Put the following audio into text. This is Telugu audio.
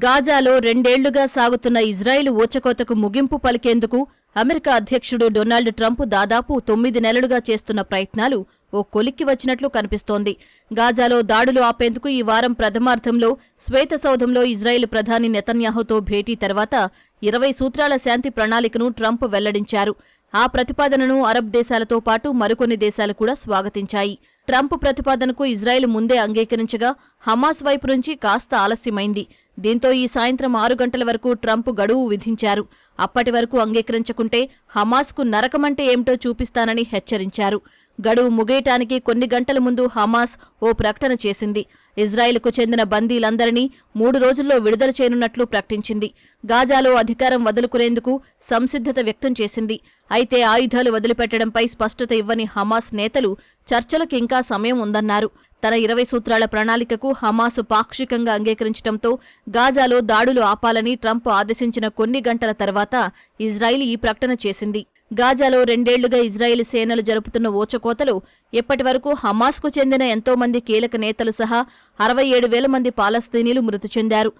గాజాలో రెండేళ్ళుగా సాగుతున్న ఇజ్రాయిల్ ఊచకోతకు ముగింపు పలికేందుకు అమెరికా అధ్యక్షుడు డొనాల్డ్ ట్రంప్ దాదాపు తొమ్మిది నెలలుగా చేస్తున్న ప్రయత్నాలు ఓ కొలిక్కి వచ్చినట్లు కనిపిస్తోంది. గాజాలో దాడులు ఆపేందుకు ఈ వారం ప్రథమార్థంలో శ్వేతసౌధంలో ఇజ్రాయిల్ ప్రధాని నెతన్యాహుతో భేటీ తర్వాత ఇరవై సూత్రాల శాంతి ప్రణాళికను ట్రంప్ వెల్లడించారు. ఆ ప్రతిపాదనను అరబ్ దేశాలతో పాటు మరికొన్ని దేశాలు కూడా స్వాగతించాయి. ట్రంప్ ప్రతిపాదనకు ఇజ్రాయెల్ ముందే అంగీకరించగా హమాస్ వైపు నుంచి కాస్త ఆలస్యమైంది. దీంతో ఈ సాయంత్రం ఆరు గంటల వరకు ట్రంప్ గడువు విధించారు. అప్పటి వరకు అంగీకరించకుంటే హమాస్కు నరకమంటే ఏమిటో చూపిస్తానని హెచ్చరించారు. గడువు ముగియటానికి కొన్ని గంటల ముందు హమాస్ ఓ ప్రకటన చేసింది. ఇజ్రాయెల్కు చెందిన బందీలందరినీ మూడు రోజుల్లో విడుదల చేయనున్నట్లు ప్రకటించింది. గాజాలో అధికారం వదులుకునేందుకు సంసిద్ధత వ్యక్తం చేసింది. అయితే ఆయుధాలు వదిలిపెట్టడంపై స్పష్టత ఇవ్వని హమాస్ నేతలు చర్చలకు ఇంకా సమయం ఉందన్నారు. తన ఇరవై సూత్రాల ప్రణాళికకు హమాస్ పాక్షికంగా అంగీకరించడంతో గాజాలో దాడులు ఆపాలని ట్రంప్ ఆదేశించిన కొన్ని గంటల తర్వాత ఇజ్రాయిల్ ఈ ప్రకటన చేసింది. గాజాలో రెండేళ్ళుగా ఇజ్రాయెల్ సేనలు జరుపుతున్న ఓచకోతలు ఇప్పటి వరకు హమాస్కు చెందిన ఎంతో మంది కీలక నేతలు సహా అరవై ఏడు వేల మంది పాలస్తీనీలు మృతి చెందారు.